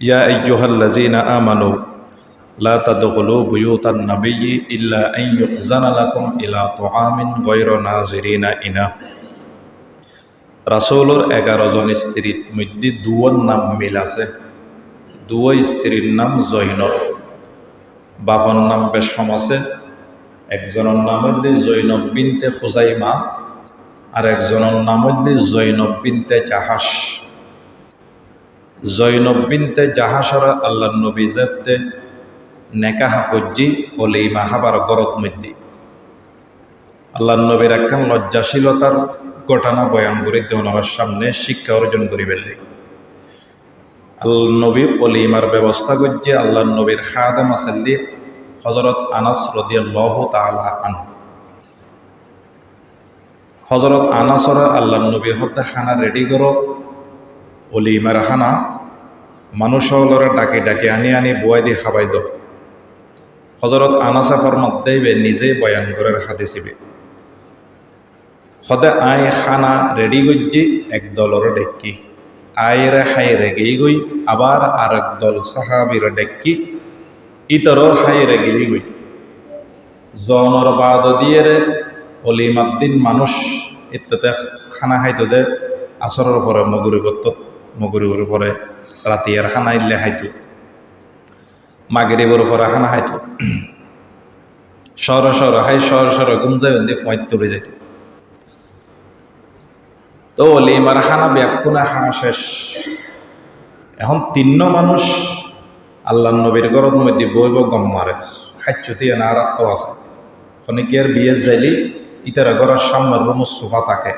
ইয়া আইয়ুহাল্লাযীনা ইলা ইনা। স্ত্রীর মধ্যে নাম মিল আছে। দুই স্ত্রীর নাম জৈনব বাবার নাম বেশম আছে। একজনের নাম হইলে জৈনব বিনতে খুজাইমা আর একজনের নাম হইলে জৈনব বিনতে জৈনব বিনতে জাহাসরা আল্লাহ নবী জেতে নেকাহা কজ্জি অলিমা হাবার গরত মধ্যে আল্লাহ নবীর একখান লজ্জাশীলতার ঘটনা বয়ান করে ওনার সামনে শিক্ষা অর্জন করি ফেললে আল্লাহ নবী অলিমার ব্যবস্থা করছে আল্লাহ নবীর খাদাম আসাল্লি হজরত আনাস রদিয়াল্লাহ তালা আন হজরত আনাসর আল্লাহ নবী হতে খানা রেডি করো অলিমার খানা মানুষ হলরে ডাকে ডাকে আনি আনি বয় দিয়ে খাবাই দ হজরত আনাসা ফরমত দেবে নিজে বয়ান করে হাদিসিবে সদে আই খানা রেডি করছি এক দলর ডেক্কি। আয়েরে হাই রেগেই গই আবার আর এক দল সাহাবির ডেক্কি। ইতর হাই রেগেই গই জনর বাদ দিয়ে রে অলিমাদ্দিন মানুষ ইত্যাতে খানা খাইতো দে আসরের পরে মগুরি করত মগুরির পরে রাতি আর খানা ইল্লে খাইতো। মাগরিবর পরে খানা খাইতো। সর সর হাই সর সর গুম যায় দিয়ে ফয়েত তুলে যাইতো। তো অলিমার খানা ব্যাকুনা খানা শেষ? এখন তিন্ন মানুষ আল্লাহ নবীর গরত মধ্যে বইব গম মারে খাচ্যতি এনার তো আছে। খনিকের বিয়ে যাইলি ইতারা গড়ার সামনের রুম সোফা থাকে।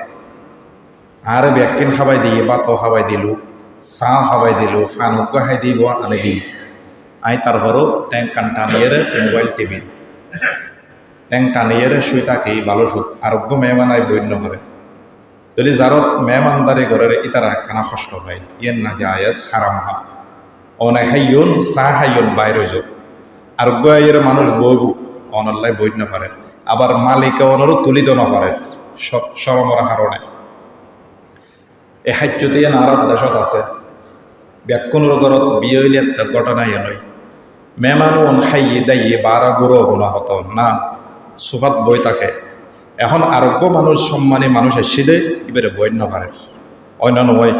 আর ব্যাকিন খাবাই দিয়ে বাতো খাবাই দিলু। চাহ খাবাই দিলু ফানুক খাই দিব আনি দিই আই তারপরও ট্যাঙ্ক কান টানিয়ে মোবাইল টিভি ট্যাঙ্ক টানিয়ে শুই থাকি ভালো সুখ আরোগ্য মেহমান আই বৈন্য করে যদি যারত মেহমানদারি ঘরের ইতারা কানা কষ্ট হয় ইয়েন না জায়েজ হারাম হাব অনেক হাইয়ন চাহ হাইয়ন বাইরে যাও আর গয়ের মানুষ বইবু অনল্লাই বই না পারে আবার মালিকে অনরও তুলিত না পারে সরমর হারণে এ হাজ্য দিয়ে নারাত দেশত আছে। ব্যাকুণর ঘরত বিয়ে হইলে ঘটনা ইয়ে নয়। মেহমানও অন খাইয়ে দাইয়ে বারা গুঁড়ো গুণা হতো। না, সুফাত বই থাকে এখন আরোগ্য মানুষ সম্মানী মানুষ এসে দে এবারে না পারে। অন্যান্য হয়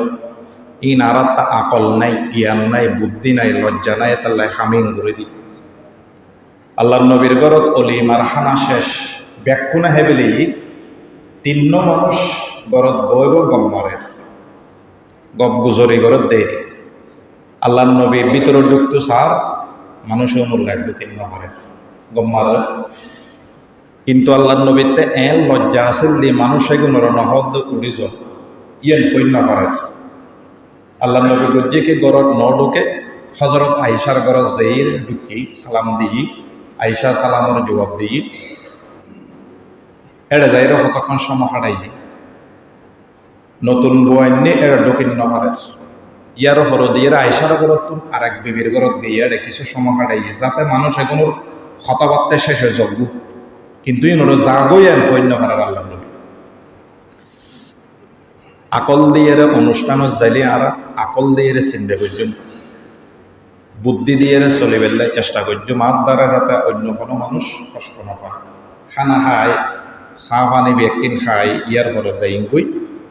ই নারাত আকল নাই, জ্ঞান নাই, বুদ্ধি নাই, লজ্জা নাই তাল্লাই হামিং ঘুরে দি। আল্লাহ নবীর গরত অলিমার হানা শেষ। ব্যাকুনা হেবেলি তিন্ন মানুষ গরত বইব গম মরে গপ গুজরি গরত দেরি। আল্লাহ নবী ভিতর ঢুকতো সার মানুষ অনুল্লাহ তিন্ন মরে গম মারে কিন্তু আল্লাহ নবীতে এন লজ্জা আছিল দি মানুষ এগুলোর নহদ উড়ি যাও ইয়েন সৈন্য করে আল্লাহ নবী গজ্জিকে গরত ন ঢুকে? হজরত আইসার গরজ যেইর ঢুকি সালাম দিই। আইসা সালামের জবাব দিই। এড়ে যাই কতক্ষণ সময় হারাই নতুন বয়ান্নি এড়ে ঢুকিন নমারে ইয়ার হর দিয়ে আইসার গরত আর এক বিবির গরত দিয়ে এড়ে কিছু সময় হারাই যাতে মানুষ এগুলোর কথাবার্তা শেষ হয়ে যাব। কিন্তু ইনোর জাগই আর সৈন্য করার আল্লাহ নবী। আকল দিয়ে অনুষ্ঠানত যাইলে আর আকল দিয়ে চিন্তা করছুম বুদ্ধি দিয়ে চলি বেলাই চেষ্টা করছুম আর দ্বারা যাতে অন্য কোনো মানুষ কষ্ট নাপায় খানা খায় চাহ পানি বেকিন খাই ইয়ার পরে যাই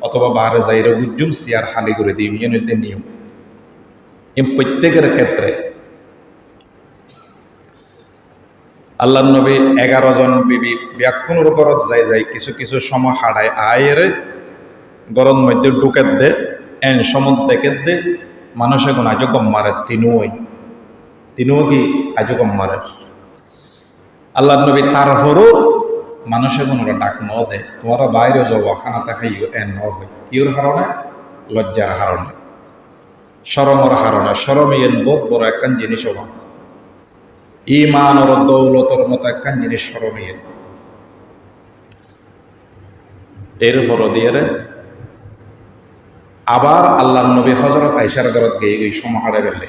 অথবা বাহারে যাইরে বুঝুম চেয়ার খালি করে দিই ইয়ে নিয়ম। এই প্রত্যেকের ক্ষেত্রে আল্লাহ নবী এগারো জন বিবি ব্যাকুণর গরত যাই যাই কিছু কিছু সময় হারায় আয়ের গরম মধ্যে ঢুকে দে, এন সমুদ দেখে দে, মানুষে কোন আজও কম মারে তিনুই তিনুও কি আজও কম মারে। আল্লাহ নবী তারপরও মানুষে কোন ডাক ন দে তোমরা বাইরে যাব খানাতে খাইও এন ন হয়। কিওর কারণে লজ্জার কারণে সরমর কারণে সরম এন বহুত বড় একখান জিনিস হবা ইমান ওর দৌলতর মতো একখান জিনিস স্মরণীয় এর হর দিয়ে আবার আল্লাহ নবী হজরত আইসার ঘরত গিয়ে গই সমাহারে বেলে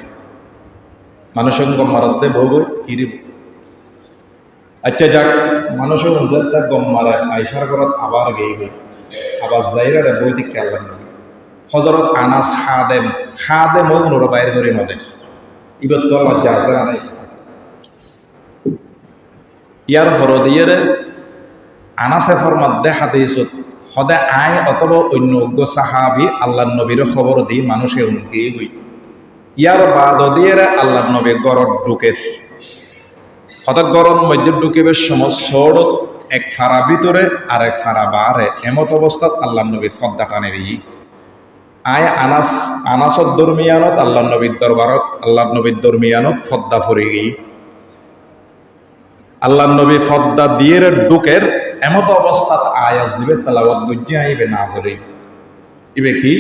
মানুষের গম্মারত দে বউ কিরিব আচ্ছা যাক, মানুষের হুজার তার গম্মারে আইসার ঘরত আবার গই আবার যাইরারে বই দিকে আল্লাহ নবী। হজরত আনাস খাদেম খাদেম ও বাইর করে নদের ইবত তো লজ্জা আছে না আছে। ইয়ার হরদিয়ের আনাসেফর মধ্যে হাদিসত সদায় আয় অথবা অন্য অজ্ঞ সাহাবি আল্লাহ নবীর খবর দি মানুষে উনকে গই। ইয়ার বাদ দিয়ে আল্লাহ নবী গরত ঢুকের হঠাৎ গরম, মধ্যে ঢুকিবে সময় সড়ত এক ফাড়া ভিতরে আর এক ফাড়া বারে এমত অবস্থাত আল্লাহ নবী ফদ্দা টানে দিই আয় আনাস, আনাসত দরমিয়ানত, আল্লাহ নবীর দরবারত, আল্লাহ নবীর দরমিয়ানত ফদ্দা ফুরি গই আল্লাহ নবী ফদ্দা দিয়ে ঢুকের এমত অবস্থাত আয়াস দিবে তালাবত গজ্জি আইবে নাজরে ইবে কি?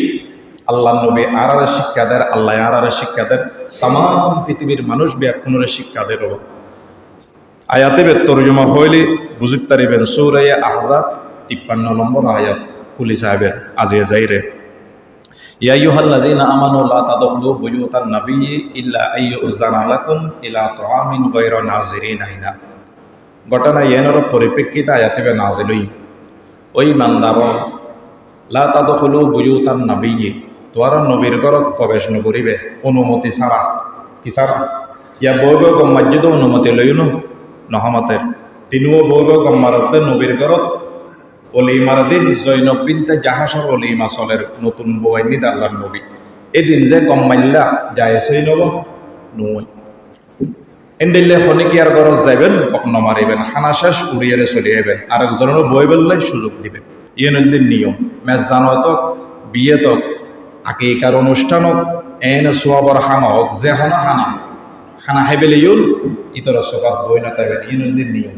আল্লাহ নবী আরারে শিক্ষা দেয় আল্লাহ আরারে শিক্ষা দেয় তাম পৃথিবীর মানুষ ব্যাকুণরে শিক্ষা দেয় আয়াতে বে তর্জমা হইলে বুঝিত তারিবেন সৌরাইয়া আহজাব তিপ্পান্ন নম্বর আয়াত। পুলিশ সাহেবের আজিয়ে যাইরে। ইয়া আইয়ুহাল্লাযীনা আমানু লা আয়াতিবে লা নবীর ঘরত প্রবেশ নকরিবে অনুমতি ছাড়া। কি ছাড়া? ইয়া বৈব গম্মাজ্যদ অনুমতি লইন নহমতের। তিনিও বৈব গম্মারতে নবীর ঘরত। অলিমার দিন জৈনব বিনতে জাহাসর অলিমা চলের নতুন বৌয়াইনি আল্লাহর নবী। এদিন যে গম্মাইল্লা যায় সই নব নই এন্ডিল্লে খনিকিয়ার গরজ যাইবেন, কখন মারিবেন, খানা শেষ উড়িয়ে চলে যাবেন আর বই বেললাই সুযোগ দিবেন। ইয়ে নদীর নিয়ম। মেজ জানতক বিয়ে তক আকিকার অনুষ্ঠানক, এনে সোয়াবর হানা হোক যে হানা হানা হানা হাইবেলে ইউল ইতর সোফাত বই না তাইবেন নিয়ম।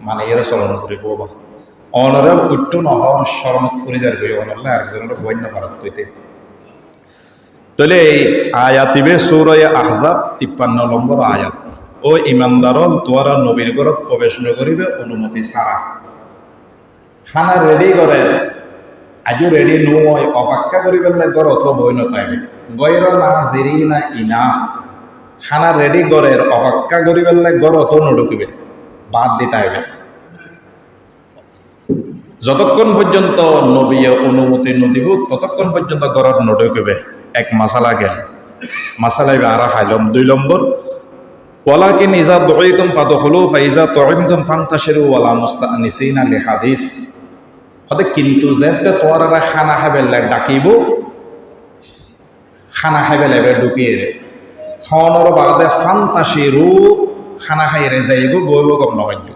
মানে এরা চলন করে ববা। অনরে উট্টু নহর শরমত ফুরি যার গই অনল্লা আরেকজনের বই না ভারত তৈতে। তাহলে এই আয়াতিবে আহজাব, তিপ্পান্ন নম্বর আয়াত। ও ইমানদারল, তোয়ারা নবীর ঘরত প্রবেশ নকরিবে অনুমতি ছাড়া। খানা রেডি করে, আজও রেডি নয়, অপেক্ষা করি পেলে গড় অত বই নতাইবে গয়ের না জিরি না ইনা। খানা রেডি গড়ের অপেক্ষা করি পেলে গড় অত নডুকিবে বাদ দিতে হবে যতক্ষণ পর্যন্ত নবী অনুমতি নদিব, ততক্ষণ পর্যন্ত গড়ত নডুকিবে এক মাসালা গেল। মাসালাই আরা ফাইলম দুই নম্বর, ওয়ালাকিন ইজা দুইতুম ফাদখুলু, ফাইজা তুইমতুম ফান্তাশিরু ওয়ালা মুস্তানিসিনা লিহাদিস। হতে কিন্তু যেতে তোমার খানা খাবেলে ডাকিব। খানা খাবেলে ঢুকিয়ে রে খাওয়ানোর বাদে ফান্তাশিরু খানা খাই রে যাইব, বইব গম নবাজ্য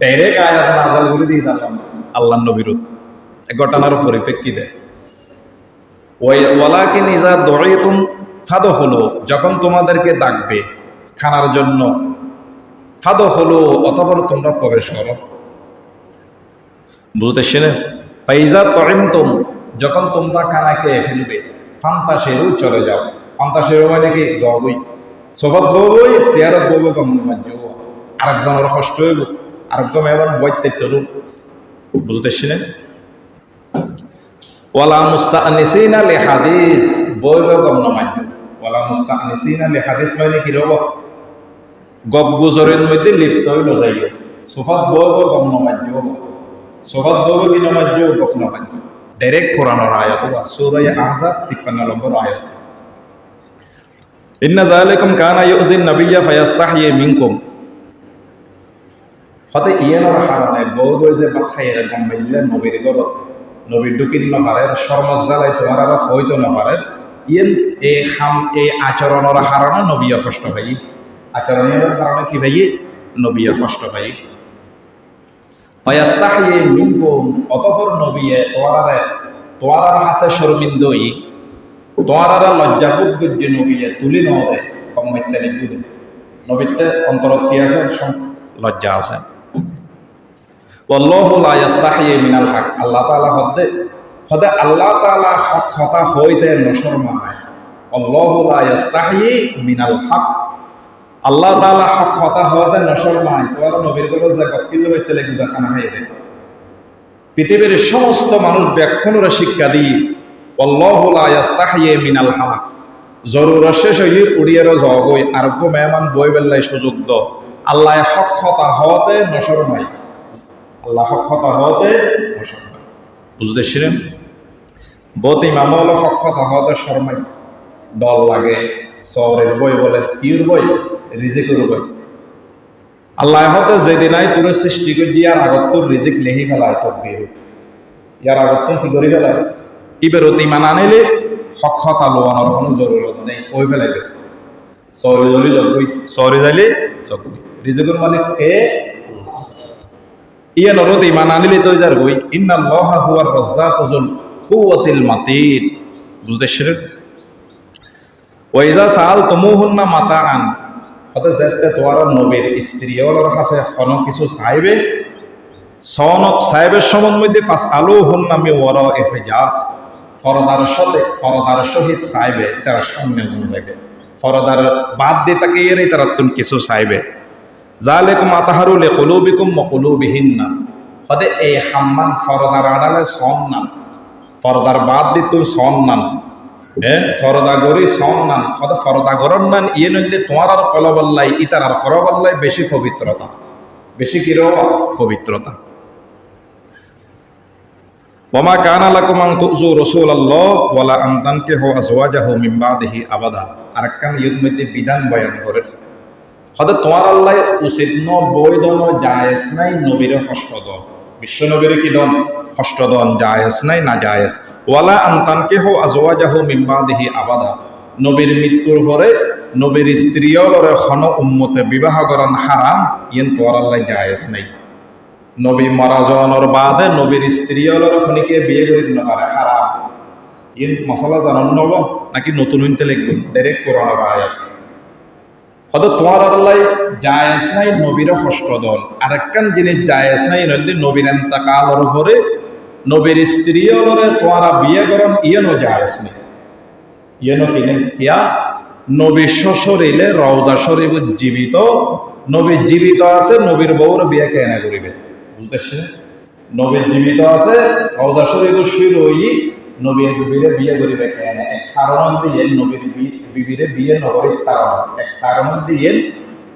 ডাইরেক্ট আয়াত নাজাল করে দিয়ে দিলাম আল্লাহ নবীরুত ঘটনার পরিপ্রেক্ষিতে। নিজা দড়াইতুম ফাদো হলো যখন তোমাদেরকে ডাকবে খানার জন্য ফাদো হলো অতপর তোমরা প্রবেশ করো। বুঝতে শুনে পাইজা তরিমতুম যখন তোমরা খানা খেয়ে ফেলবে ফান্তা সেরু চলে যাও। ফান্তা সেরু মানে কি জবই সবত বউবই চেয়ারত বউব গম মাজ্য আরেকজনের কষ্ট হইব, আরেকজন এবার বৈত্য তরুপ বুঝতে শুনে ওয়ালা মুস্তানিসিনা লি হাদিস বইব গম নমাজ্য ওয়ালা মুস্তানিসিনা লি হাদিস মানে কি রব? গপ গুজরের মধ্যে লিপ্ত হইল যাইও। সোফাত বইব গম নমাজ্য সোফাত বইব কি নমাজ্য গপ নমাজ্য ডাইরেক্ট কোরআনের আয়াত বা সূরা আহজাব 53 নম্বর আয়াত। ইন্না কানা ইউজিন নাবিয়্যা ফায়াস্তাহয়ি মিনকুম। ইয়েনর হারণে বউ বই যে বাচ্চাই এরকম মিললে নবীর গরত নবীর ডুকিন তোমার আর ইয়েন এই আচরণের হারণে নবীয় কষ্ট পাই। আচরণের কারণে কি ভাই নবীয় কষ্ট পাই। অয়াস্তাহিয়ে মিনকুম অতফর নবীয়ে তোয়ারারে, তোয়ারার হাসে শর্মিন্দই। তোমারা লজ্জাবোধ তুলি ন দেয় কম্মাত্যালি বুধে নবীতে অন্তরত কি আছে? লজ্জা আছে। মিনাল হাক। আল্লাহ তালা হদ্দে হদে আল্লাহ তালা হক হতা হইতে মিনাল হক। আল্লাহ তালা হক হতা হতে নসরমায় তোমার নবীর গরজ যা গতকিল্লো হইতে লেগুদা খানা হাইয়ে পৃথিবীর সমস্ত মানুষ ব্যাখ্যানোরা শিক্ষা দিয়ে মিনাল হক জরুর শেষ হইলে উড়িয়ার জগই, আর কো মেহমান বই বেল্লাই সুযোগ আল্লাহ হক কথা হতে নশরমায় আল্লাহ হকতা হতে বুঝতে শিরেন? বহুত ইমাম হলো হকতা হতে শর্মাই ডল লাগে সরের বই বলে কির বই? রিজিকের বই। আল্লাহ হতে যেদিন আই তোর সৃষ্টি করে দিয়ার আগত তোর রিজিক লেহি ফেলায়, তোর দিয়ে ইয়ার আগত কি করি ফেলায়? ইবের অতি মান আনিলে সক্ষতা লোয়ানোর কোনো জরুরত নেই কই ফেলাইবে সরে জলি জগবই সরে যাইলে জগবই রিজিকের মালিক কে? ইয়া নরত ইমান আনিলে তো যার গই ইন্নাল্লাহ হুয়ার রাজ্জাকুল কুওয়াতিল মাতিন বুঝতে শিরেন ওইজা সাল তমুহুন্না মাতা আন হতে যেতে তোমার নবীর স্ত্রী ওর কাছে হন কিছু চাইবে। সনক সাহেবের সমন মধ্যে ফাস আলু হুন নামে ওর এহে যা ফরদার সাথে, ফরদার সহিত চাইবে তারা সামনে যাবে ফরদার বাদ দিয়ে তাকে এর তারা তুমি কিছু চাইবে জালেকুম আতাহারুলে কলুবিকুম মকলুবিহীন না হতে এই হাম্মান ফরদার আড়ালে সন নাম ফরদার বাদ দি তুই সন নাম হ্যাঁ ফরদা গরি সন নান হতে ফরদা গরর নান ইয়ে নইলে তোমার আর কলবল্লাই, ইতার আর করবল্লাই বেশি পবিত্রতা। বেশি কিরো পবিত্রতা। ওমা কানা লাকুম আন তুজু রাসূলুল্লাহ ওয়ালা আন তানকিহু আজওয়াজাহু মিন বাদিহি আবাদা। আরেকখান ইয়ুদ মধ্যে বিধান বয়ান করে হতে তোমার আল্লাহ উচিত ন বৈধ ন নাই নবীর হস্তদ বিশ্ব নবীর কি দন? হস্তদন জায়েজ নাই না জায়েজ? ওয়ালা আন্তানকে হো আজওয়াজাহু মিম্বাদিহি আবাদা। নবীর মৃত্যুর পরে নবীর স্ত্রীয়লরে খন উম্মতে বিবাহ করান হারাম, ইয়েন তোমার আল্লাহ জায়েজ নাই। নবী মারা যাওয়ানোর বাদে নবীর স্ত্রীয়লরে খনিকে বিয়ে করি নপারে হারাম। ইয়েন মশলা জানান নব নাকি নতুন হইতে লিখবেন ডাইরেক্ট কোরআনের আয়াত। হয়তো তোমার আল্লাহ জায়েজ নাই নবীর হস্তদল আরেকখান জিনিস জায়েজ নাই নইলে নবীর এন্তাকালর উপরে, নবীর স্ত্রী অলরে তোমারা বিয়ে করন ইয়েনো জায়েজ নেই। ইয়েনো কিনে কিয়া? নবী শ্বশুরিলে রওজা শরীফ জীবিত নবী জীবিত আছে, নবীর বউর বিয়ে কেনা করিবে? বুঝতেছে নবী জীবিত আছে, রওজা শরীফ শুরু হই নবীর বিবিরে বিয়ে করিবে কেন এক কারণ দিয়ে নবীর বিবিরে বিয়ে নগরীর তারা এক কারণ দিয়ে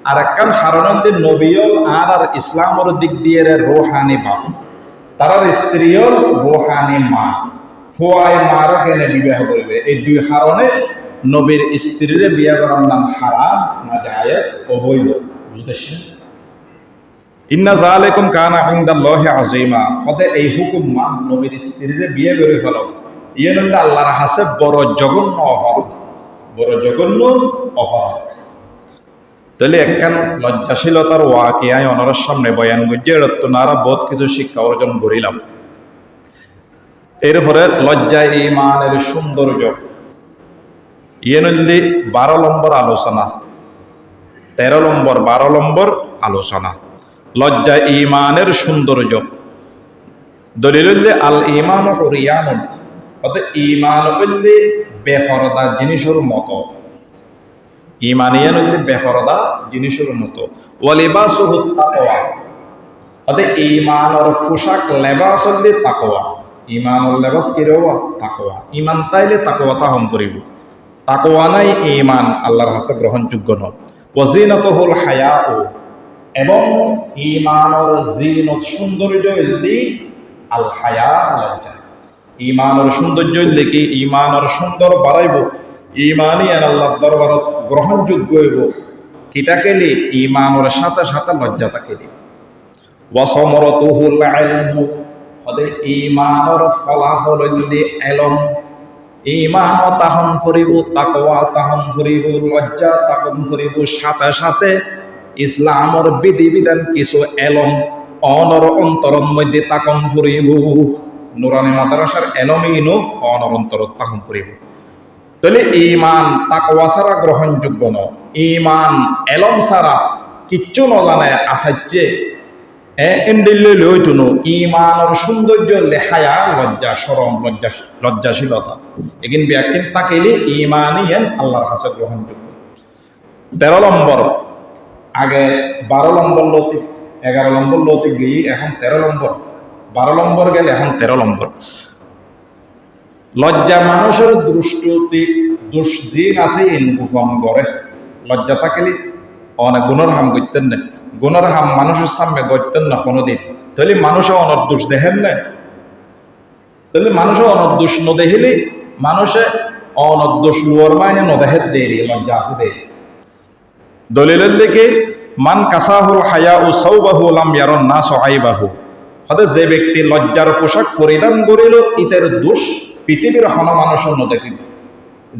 আর একখান কারণ দিয়ে নবীল আর আর ইসলামের দিক দিয়ে রোহানি বাপ। তারার স্ত্রীও রোহানি মা। ফোয়াই মারও কেনে বিবাহ করিবে। এই দুই কারণে নবীর স্ত্রীরে বিয়ে করার নাম হারাম না জায়েজ, অবৈধ। বুঝতেছেন? ইন্না জালেকুম কানা ইনদাল্লাহি আযীমা। হতে এই হুকুম মান নবীর স্ত্রীরে বিয়ে করে ফেলো। ইয়ে নইলে আল্লাহর হাসে বড় জঘন্য অপরাধ বড় জঘন্য অপরাধ তাহলে একখান লজ্জাশীলতার ওয়াকিয়ায় অনরের সামনে বয়ান গুজিয়ে রত্ত নারা বহুত কিছু শিক্ষা অর্জন করিলাম। এরপরে লজ্জায় ইমানের সৌন্দর্য। ইয়ে নইলে বারো নম্বর আলোচনা। তেরো নম্বর, বারো নম্বর আলোচনা। লজ্জা ইমানের সৌন্দর্য। দলিলুল্লে আল ইমান রিয়ানুন, অর্থাৎ ইমান বললে বেফরদা জিনিসের মতো। ইমানিয়ান হইলে বেফরদা জিনিসের মতো। ওয়ালিবাস তাকওয়া, অর্থাৎ ইমানের পোশাক লেবাস হইলে তাকওয়া। ইমানের লেবাস কি রেওয়া তাকওয়া। ইমান তাইলে তাকওয়া তাহম করিব। তাকওয়া নাই ইমান আল্লাহর হাসে গ্রহণযোগ্য নয়। হল হায়া ও এবং ইমানের জিনত সৌন্দর্য হইলে আল হায়া লজ্জা ইমানের সৌন্দর্য কি? ইমানের সুন্দর বাড়াইব। ইমানই আর আল্লাহর দরবারত গ্রহণযোগ্য হইব। কিতাকেলে ইমানের সাথে সাথে লজ্জা তাকেলে ওয়াসমরতুহুল ইলমু। হদে ইমানের ফলাফল হইলে এলম। ইমান তাহন ফুরিব, তাকওয়া তাহন ফুরিব, লজ্জা তাহন ফুরিব, সাথে সাথে ইসলামর বিধি বিধান কিছু এলম, অনর অন্তরর মধ্যে তাকন ফুরিব। নুরানি মাদ্রাসার এলমিনও অনর অন্তর তাহন ফুরিব। তাহলে ইমান তাকওয়া ছাড়া গ্রহণযোগ্য ন ইমান এলম ছাড়া কিচ্ছু নজানে আসাচ্ছে এন্ডিল্লে লইতুনো ইমানের সৌন্দর্য লেহায়া লজ্জা, সরম, লজ্জা, লজ্জাশীলতা। এগিন ব্যাকিন তাকেলে ইমানই আল্লাহর হাসে গ্রহণযোগ্য। তেরো নম্বর আগে বারো নম্বর লতিক এগারো নম্বর লতিক গিয়ে এখন তেরো নম্বর। বারো নম্বর গেলে এখন তেরো নম্বর। লজ্জা মানুষের দৃষ্টি দুষ্জিন আছে ইন গোপন করে লজ্জা থাকলে? অনেক গুণর হাম করতেন না। গুণর হাম মানুষের সামনে করতেন না কোনোদিন। তাহলে মানুষে অনর দোষ দেখেন না। তাহলে মানুষে অনর দোষ ন দেখিলে মানুষে অনদ্দোষ লোয়ার মানে নদাহের দেরি, লজ্জা আছে দেরি। দলিলের দিকে, মান কাসাহুল হায়া ও সৌবাহু লাম ইয়ারন না সহাইবাহু হতে যে ব্যক্তি লজ্জার পোশাক পরিধান করিল, ইতের দোষ পৃথিবীর হন মানুষের ন দেখিল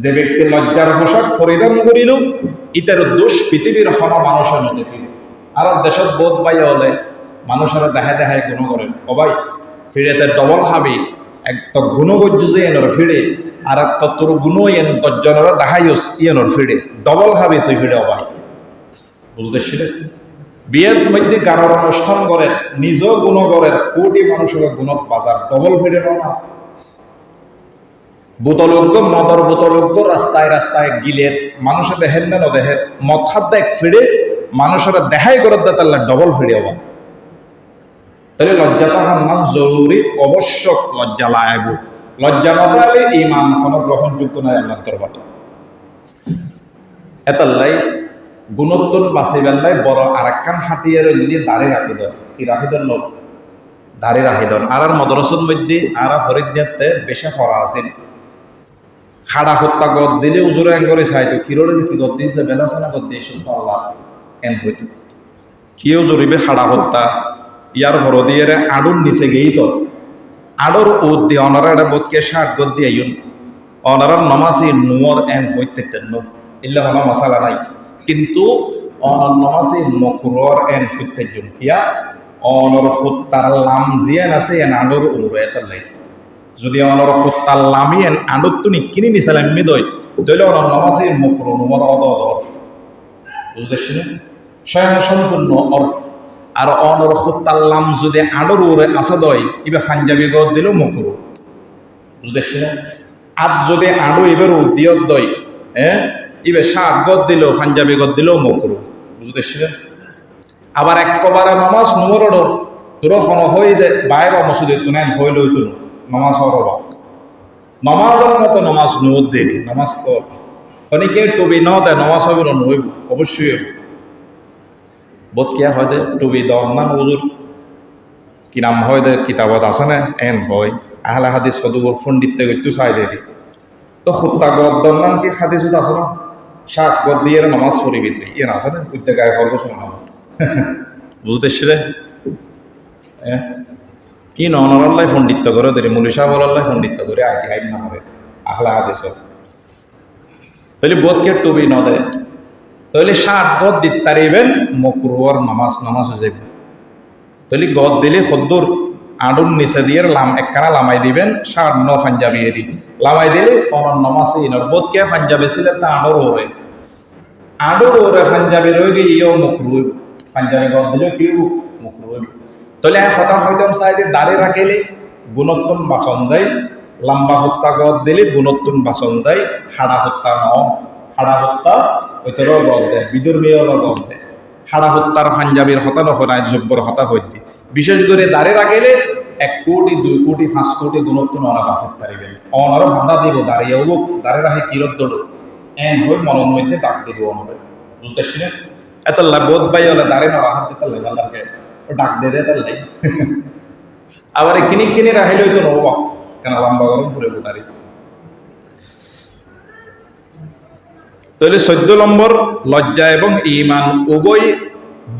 যে ব্যক্তি লজ্জার পোশাক পরিধান করিল, ইতের দোষ পৃথিবীর হন মানুষের ন দেখিল আর দেশত বোধ পাইয়া হলে মানুষের দেখায় দেখায় গুণ করে। অবাই ফিরেতে ডবল হাবি এক তো গুণগজ্য যে এনর ফিরে, আর এক তোর গুণ এন তজ্জনরা দেখাইস ইয়েনর ফিরে। ডবল হাবি তুই ফিরে অবাই বুঝতেছিলে বিয়ের মধ্যে গানোর অনুষ্ঠান করে নিজ গুণ করেন কোটি মানুষের গুণত বাজার ডবল ফিরে না। বোতলজ্ঞ মদর বোতলজ্ঞ রাস্তায় রাস্তায় গিলের মানুষে দেখেন না দেহের মদ খাত দেখ ফিরে মানুষের দেখাই করে তাহলে ডবল ফিরে হবা তাহলে লজ্জাটা হান্নান জরুরি অবশ্যক লজ্জা লাগাইব লজ্জা না পাইলে ইমান কোনো গ্রহণযোগ্য নয় আল্লাহ দরবার। এতাল্লাই গুণোত্তর বাঁচি বেল্লাই বড় আর একখান হাতিয়ার দিয়ে দাঁড়ে রাখি দেন, কি রাখি দেন লোক দাঁড়ে রাখি দেন। আর আর মদরসের মধ্যে আর ফরিদিয়াতে বেশি খরা আছিল। খাড়া হত্যা গদ দিলে উজুরে এন করে চাইতো কিরোরে কি গদ দিয়েছে বেলাসানা গদ দিয়েছে আল্লাহ, এন হইতো কিও জরিবে খাড়া হত্যা ইয়ার ভর দিয়ে আডুর নিচে গেই তো আডর উদ দিয়ে অনারা এটা বোধকে ষাট গদ দিয়ে অনারার নমাসি নুয়র এন হইতে তেন ইল্লা মশালা নাই। কিন্তু এন লাম আছে, এন যদি অনর হত্যার লামি এন আডর তো নিকিনি নিসালাম মিদই তৈলে অনর নমাসি মকুর নুমর অদ অদর বুঝতেছিলেন স্বয়ং সম্পূর্ণ আর অনর হত্যাল্লাম যদি আডর উড়ে আসা দয়, ইবা পাঞ্জাবি গদ দিলেও মকুরু বুঝতেছিলেন আজ যদি আডো এবার উদ্দিয়ত দয় হ্যাঁ ইবে শাক গদ দিলেও, পাঞ্জাবি গদ দিলেও মকুরু বুঝতেছিলেন? আবার একবারে নমাজ নুমর অর্ডর তোর হন হই দে, বাইরে মসুদে তুনেন হই লই তুন নমাজ অরবা নমাজের মতো নমাজ নুয়ত দেরি নমাজ তো খনিকে টুবি ন দে নমাজ হবে না নইব অবশ্যই বোধ কিয়া হয় দে টুবি দর না নজুর কি নাম হয় দে, কিতাবত আছে না? এন হয়। আহলে হাদিস সদু পণ্ডিত একটু চাই দেরি। তো হত্যা গদ দর নাম কি হাদিসত আছে না? শাক গদ দিয়ে নামাজ পড়িবি তুই। ইয়ে আছে না? উদ্যোগ গায়ে শোনো নামাজ। বুঝতেছিলে কি ননরাল্লাই পণ্ডিত্য করে দেরি মুলিশা বলাল্লাই পণ্ডিত্য করে আইটি আইন না হবে। আহলা হাদিস তাহলে বোধকে টুবি ন দেয় তাহলে ষাট গদ দিত তারিবেন মকরুয়ার নামাজ নামাজ হয়ে যাবে তাহলে গদ দিলে সদ্দুর আডুর নিচে দিয়ে লাম একখানা লামাই দিবেন ষাট ন পাঞ্জাবি এরি। লামাই দিলে অনর নামাজ ইনর বোধ কে পাঞ্জাবি ছিল তা আডর ওরে আডর ওরে পাঞ্জাবি রয়ে গিয়ে ইও মুকরু পাঞ্জাবি গদ দিলে কিউ মুকরু তাহলে হতা হয়তো চাইতে দাঁড়ে রাখিলে গুণোত্তম বাসন যায়। লম্বা হত্যা গদ দিলে গুণোত্তম বাসন যায়। হাড়া হত্যা ন হাড়া হত্যা ওইটারও গদ দেয় বিদুর্মীয়রও গদ দেয়। হাড়া হত্যার পাঞ্জাবির হতা নয় জব্বর হতা হইতে বিশেষ করে দাঁড়ে রাখিলে এক কোটি, দুই কোটি, পাঁচ কোটি গুণত্ব নরা বাঁচাতে পারিবেন। অনারও বাধা দিব দাঁড়িয়ে উবুক দাঁড়ে রাখে কিরত দৌড়। এন মনের মধ্যে ডাক দিব অনরে বুঝতেছিলেন এত বোধ বাই নরা হাত দিতে লাগে আল্লাহকে আবার কিনি কিনি রাখিলে হয়তো নবা কেন লম্বা গরম দাঁড়িয়ে তাহলে চোদ্দ নম্বর, লজ্জা এবং ইমান উভয়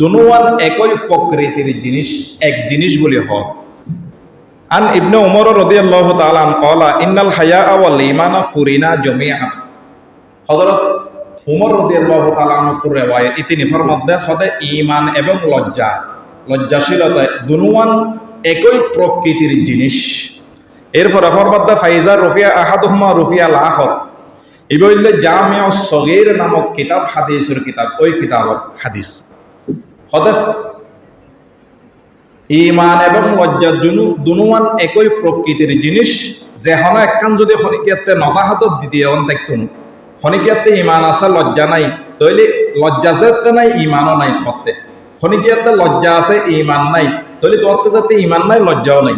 দুনুয়ান একই প্রকৃতির জিনিস, এক জিনিস বলে হয় আন ইবনে উমর রাদিয়াল্লাহু তাআলা আন ক্বালা, ইন্নাল হায়া ওয়াল ঈমানা কুরিনা জামিআ হযরত উমর তাআলা আনহুর রিওয়ায়াত ইতিনিফার মধ্যে হদে ঈমান এবং লজ্জা লজ্জাশীলতা দুনুয়ান একই প্রকৃতির জিনিস। এরপর ফরমাদ্দা ফাইজা রফিয়া আহাদুহুমা রফিয়া আল আখর ইবইল্লে জামিয়া সগীর নামক কিতাব, হাদিসের কিতাব, ওই কিতাবর হাদিস। হদে ইমান এবং লজ্জা জুনু দুনুয়ান একই প্রকৃতির জিনিস, যে হন একখান যদি খনিকিয়াতে নতা হাতত দ্বিতীয় দেখতো খনিকিয়াতে ইমান আছে, লজ্জা নাই। তৈলে লজ্জা যেতে নাই ইমানও নাই তোমাতে। খনিকিয়াতে লজ্জা আছে, ইমান নাই। তৈলে তোমাতে যাতে ইমান নাই, লজ্জাও নাই।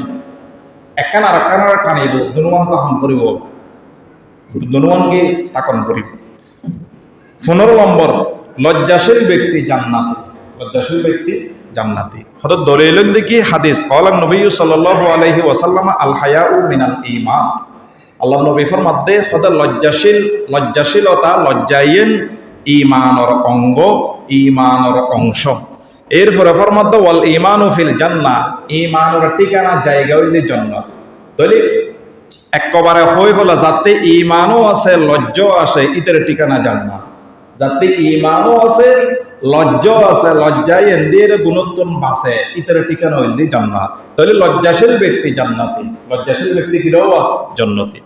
একখান আর একখান আর টানিব দুনুয়ান তাহন করিব দুনুয়ানকে তাকন করিব পনেরো নম্বর লজ্জাশীল ব্যক্তি জান্নাতি। লজ্জাশীল ব্যক্তি জান্নাতি। হয়তো দলিলের দিকে হাদিস কলাম নবী সাল্লাল্লাহু আলাইহি ওয়াসাল্লাম আল হায়াউ মিনাল ঈমান। আল্লাহ নবীফর মধ্যে সদা লজ্জাশীল, লজ্জাশীলতা, লজ্জাইয়েন ইমানর অঙ্গ ইমানর অংশ। এরপরে মধ্যে ওয়াল ইমানু ফিল জান্না ইমানর ঠিকানা, জায়গা হইলে জন্নত। তাহলে একেবারে হই বলে যাতে ইমানও আছে, লজ্জাও আছে ইতের ঠিকানা জান্না যাতে ইমানও আছে লজ্জাও আছে লজ্জাই এন্দির গুণোত্তম বাসে, ইতের ঠিকানা হইলে জান্নাত। তাহলে লজ্জাশীল ব্যক্তি জান্নাতি। লজ্জাশীল ব্যক্তি কিরাও জান্নাতি।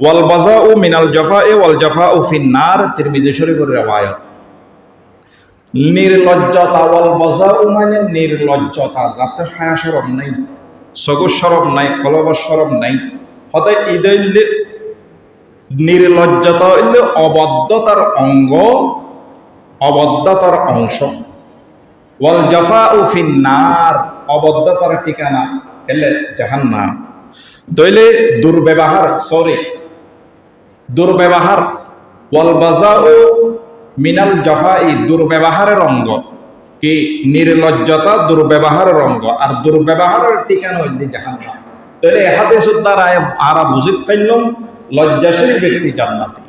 ওয়াল বাজা ও মিনাল জফা এ ওয়াল জফা ও ফিন্নার, তিরমিজি শরীফের রেওয়ায়ত। নির্লজ্জতা, ওয়াল বাজা ও মানে নির্লজ্জতা, যাতে হায়া সরব নাই সগু সরব নাই কলব সরব নাই। হতে ঈদে নির্লজ্জতা হইলে অবদ্ধতার অঙ্গ অবদ্ধতার অংশ। ওয়াল জফা ও ফিন্নার অবদ্ধতার ঠিকানা এলে জাহান্নাম। তৈলে দুর্ব্যবহার, সরি, দুর্ব্যবহার, ওয়াল বাজা ও মিনাল জফা এই দুর্ব্যবহারের অঙ্গ। কি? নির্লজ্জতা দুর্ব্যবহারের অঙ্গ। আর দুর্ব্যবহারের ঠিকানা হইলে জাহান্নাম। তাহলে এহাতে দ্বারা আরা বুঝিত পাইলাম লজ্জাশীল ব্যক্তি জান্নাতি।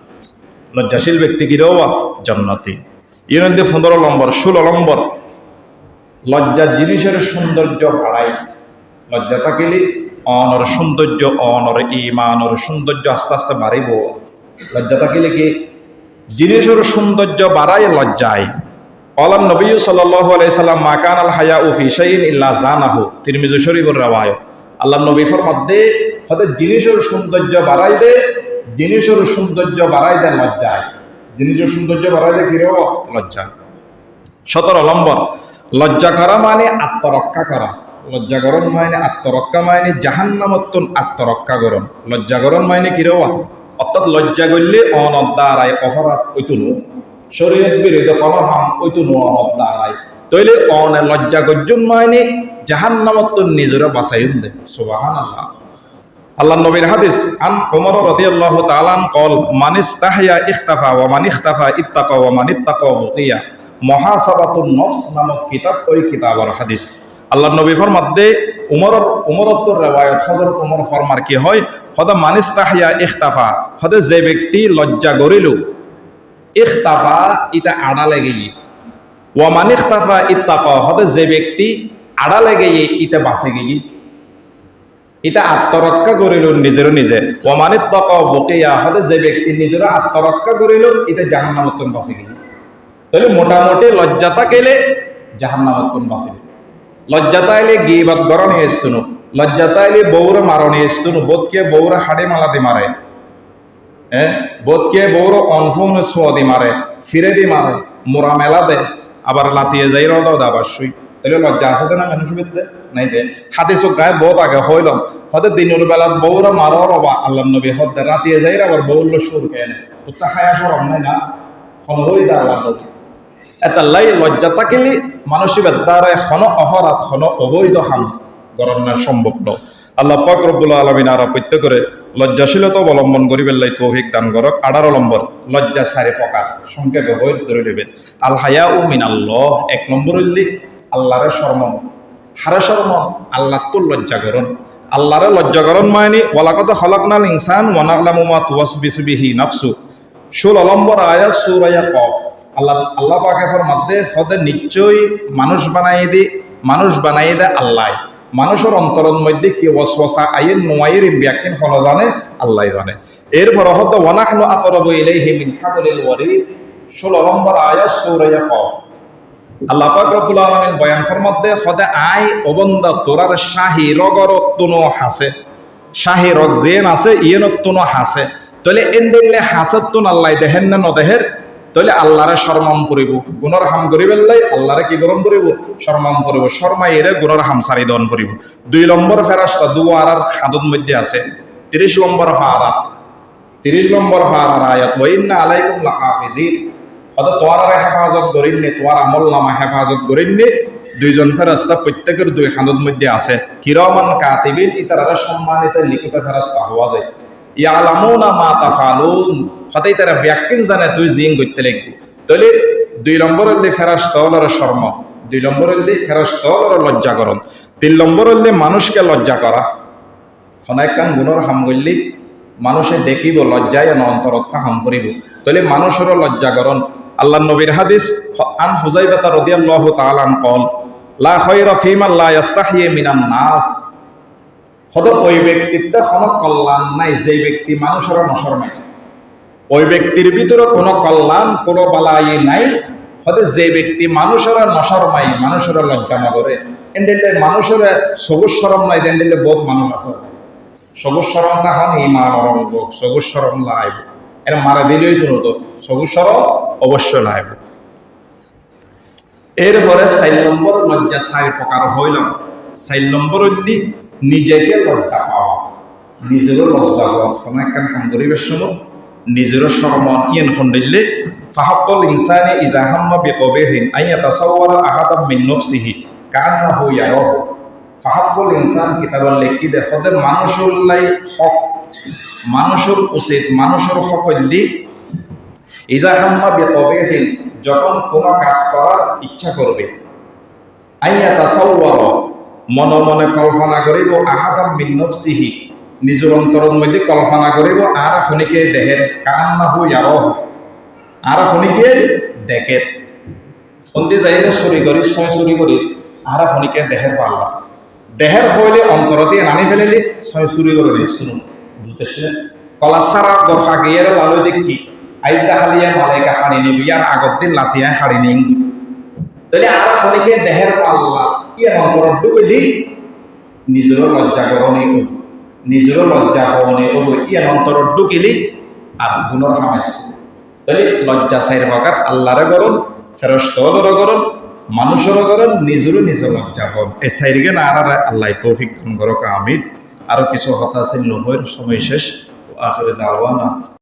লজ্জাশীল ব্যক্তি কিরেও জান্নাতি। এর মধ্যে পনেরো নম্বর, ষোলো নম্বর। লজ্জার জিনিসের সৌন্দর্য বাড়াই লজ্জা থাকিলে অনর সৌন্দর্য অনর ইমানর সৌন্দর্য আস্তে আস্তে বাড়িব। লজ্জা থাকিলে কি? জিনিসের সৌন্দর্য বাড়াই লজ্জায়। অলাম নবী আলাইসাল্লাম মাকান আল হায়া উফি শাইন ইল্লা জানাহু তিরমিজু শরীফুর রাওয়ায়। আল্লাহ নবীফর মধ্যে হয়তো জিনিসের সৌন্দর্য বাড়াই দে, জিনিসের সৌন্দর্য বাড়াই দেয় লজ্জায়। জিনিসের সৌন্দর্য বাড়াই দেয় কিরেও লজ্জা। সতেরো নম্বর লজ্জা করা মানে আত্মরক্ষা করা। লজ্জাগরণ মানে আত্মরক্ষা মানে জাহান্নামত্তন আত্মরক্ষা গরণ লজ্জাগরণ মানে কিরেও অর্থাৎ লজ্জা করলে অনদ্দারায় অপরাধ ওইতুনু শরীরের বিরুদ্ধে ফলহাম ওইতুনু অনদ্দারায় তৈলে অনে লজ্জা গর্জন মানে জাহান্নামত্তন নিজেরা বাঁচাই দে। সুবাহান আল্লাহ আল্লাহ নবীর হাদিস, আন ওমর রাদিয়াল্লাহু তাআলা কল, মান ইস্তাহয়া ইখতাফা ওয়া মান ইখতাফা ইত্তাকা ওয়া মান ইত্তাকা হুকিয়া মুহাসাবাতুন নফস নামক কিতাব, ওই কিতাবের হাদিস। আল্লাহ নবী ফরমাদ্দে উমরের উমরত্বর রেওয়ায়ত হযরত উমর ফরমার কি হয়? হদা মান ইস্তাহয়া ইখতাফা হদা যে ব্যক্তি লজ্জা গরিল ইখতাফা ইতা আড়ালে গিয়ে ওয়া মান ইখতাফা ইত্তাকা হদা যে ব্যক্তি আড়ালে গিয়ে ইতা বাঁচে গিয়ে এটা আত্মরক্ষা করিল নিজের নিজে। ওমানিত বকিয়া, হতে যে ব্যক্তি নিজের আত্মরক্ষা করিল, এটা জাহান্নামত্তন বাঁচি গেল তাহলে মোটামুটি লজ্জাতা কেলে জাহান্নামত্তন বাঁচি গেল লজ্জাতা এলে গিবাদ গরণ এসতুনু লজ্জাতা এলে বৌর মারণ এসতুনু বোধকে বৌর হাড়ে মালাতে মারে। হ্যাঁ বোধকে বৌর অনফোন সোয়াদি মারে। ফিরে দি মারে। মোরা মেলা দে। আবার লাতিয়ে যাই রদাও দাবার সুই তাহলে লজ্জা আছে তো না মানুষ বিদ্যে? নাই দে। হাতে চোখ গায়ে বহুত আগে হইলাম হয়তো দিনের বেলা বউরা মারো রবা আল্লাহ নবী হদ্দে রাতিয়ে যাই আবার বউল সুর কেন উত্তা হায়া সরম নাই না? খন হই দা আল্লাহ নবী লজ্জা থাকিলে মানসিক দ্বারা খন অপরাধ খন অবৈধ হাম গরম না সম্ভব ন। আল্লাহ পাক আলমিন আর প্রত্যেকরে লজ্জাশীলতা অবলম্বন করিবেন লাই তৌফিক দান করক আঠারো নম্বর লজ্জা সারে প্রকার সংক্ষেপে হয়ে ধরে নেবেন আল হায়া ও মিনাল্লাহ, এক নম্বর হইলে আল্লাহরে শর্মন। হারে শর্মন, আল্লাহ তো লজ্জা করন আল্লাহরে লজ্জা করন মানে ওয়ালাকত খলকনাল ইনসান ওয়ানাগলামু মা তুওয়াসবিসু বিহি নাফসু। ষোলো নম্বর আয়াত, সূরা কফ আল্লাহ আল্লাহ পাকের মধ্যে হদে নিশ্চয়ই মানুষ বানাই দে, মানুষ বানাই দে আল্লাহ। মানুষের অন্তরের মধ্যে কি ওয়াসওয়াসা আইন নোয়াইয়ের ব্যাখ্যান হলো জানে? আল্লাহ জানে। এরপর হদ ওয়ানাহনু আকরাবু ইলাইহি মিন হাবলিল ওয়ারিদ। ষোলো নম্বর আয়া সূরা কফ আল্লাহ রব্বুল আলামিন বয়ান ফরমাতে খদে আই অবন্দা তোরার শাহী রগর তুনো হাসে। শাহী রগ জেন আছে ইয়েন তুনো হাসে। তলে এন্দিলে হাসত তুন আল্লাহ দেহেন না নদেহের? তলে আল্লাহরে শরমাম করিব। গুণর হাম করিবেল্লাই আল্লাহরে কি গরম করিব? শরমাম করিব। শর্মা এরে হাম সারি দন করিব। দুই নম্বর ফেরাস্তা দুয়ার আর খাদত মধ্যে আছে। তিরিশ নম্বর ফারা। তিরিশ নম্বর ফারার আয়াত ওয়াইন্না আলাইকুম লাহাফিজিন। হয়তো তোমার হেফাজত করিননি তোমার আমল নামা হেফাজত করিননি দুইজন ফেরাস্তা প্রত্যেকের দুই খান্দর মধ্যে আছে। কিরমান কাতিবিন ইতারা সম্মানিত লিখিত ফেরাস্তা হওয়া যায়। ইয়ালামুনা মা তাফালুন হতেই তারা ব্যাখ্যান জানে তুই জিং করতে লাগবি। তাহলে দুই নম্বর হলে ফেরাস্তা হলার শর্ম। দুই নম্বর হলে ফেরাস্তা হলার লজ্জা করন তিন নম্বর হলে মানুষকে লজ্জা করা। হনায় কান গুণর হাম করলি, মানুষে দেখিব, লজ্জায় অন্তরত্তা হাম করিব। তাহলে মানুষেরও লজ্জা করণ আল্লাহ নবীর হাদিস, আন হুজাইবাতা রাদিয়াল্লাহু তাআলা আন কল, লা খায়রা ফিমা লা ইস্তাহিয়ে মিনান নাস। হদ ওই ব্যক্তিত্ব কোনো কল্যাণ নাই যে ব্যক্তি মানুষেরও নসর নাই। ওই ব্যক্তির ভিতরে কোনো কল্যাণ, কোনো বালাই নাই। হতে যে ব্যক্তি মানুষের নশরমাই মানুষের লজ্জা না করে। এন্ডেলে মানুষের সবুজ সরম নাই এন্ডেলে বহুত মানুষ আছে। সবুজ সরম না হন, ইমান অরঙ্গ সবুজ সরম লাইব এর মারা দিলেই তো নতো সবুজ সরম অবশ্যই লাইব। এরপরে চার নম্বর লজ্জা চার প্রকার হইল। চার নম্বর হইলি নিজেকে লজ্জা পাওয়া। নিজেরও লজ্জা পাওয়া কোনো একখান সাংগরিবের সময় নিজেরও শরমন ইয়েন খন্ডিল্লে ফাহাক্কল ইনসানি ইজাহাম্মা বিকবিহিন আইয়া তাসাওয়ারা আহাদাম মিন নফসিহি। কান্নাহু ইয়ারাহু ফাহাক্কল ইনসান কিতাবাল লেখি দে হদে মানুষুল্লাই হক মানুষের উচিত, মানুষের হকল্লি ইজাহাম্মা বিকবিহিন যখন কোনো কাজ করার ইচ্ছা করবে। আইয়া তাসাওয়ারা, মনে মনে কল্পনা করিব, আহাদাম মিন নফসিহি, নিজের অন্তরের মধ্যে কল্পনা করিব, আর শনিকে দেহের কান না হই আর শনিকে দেখে সন্ধি যাই চুরি করি, ছয় চুরি করি, আর শনিকে দেহের পাল্লা। দেহের হইলে অন্তরতে নানি ফেলিলি ছয় চুরি করে শুনুন বুঝতেছিলে কলাসারা গফা গিয়ে লালু দেখি আইদা হালিয়া মালাইকা হাড়ি নিবি আর আগত দিন লাতিয়া হাড়ি নিন তাহলে আর শনিকে দেহের পাল্লা ইয়ার অন্তর ডুবেলি নিজেরও লজ্জা করণে নিজেরও লজ্জা হওয়ানি ও ইয়ান অন্তর ঢুকিলি আর গুণর হামাইছ তাহলে লজ্জা চাইর প্রকার আল্লাহরে করুন ফেরস্তলরও করুন মানুষেরও করেন নিজেরও নিজের লজ্জা হন এ সাইরিকে না আর আল্লাহ তৌফিক দান করক, আমিন। আরও কিছু হতাশীল নহয়ের সময় শেষ। আখরে দাওয়ানা।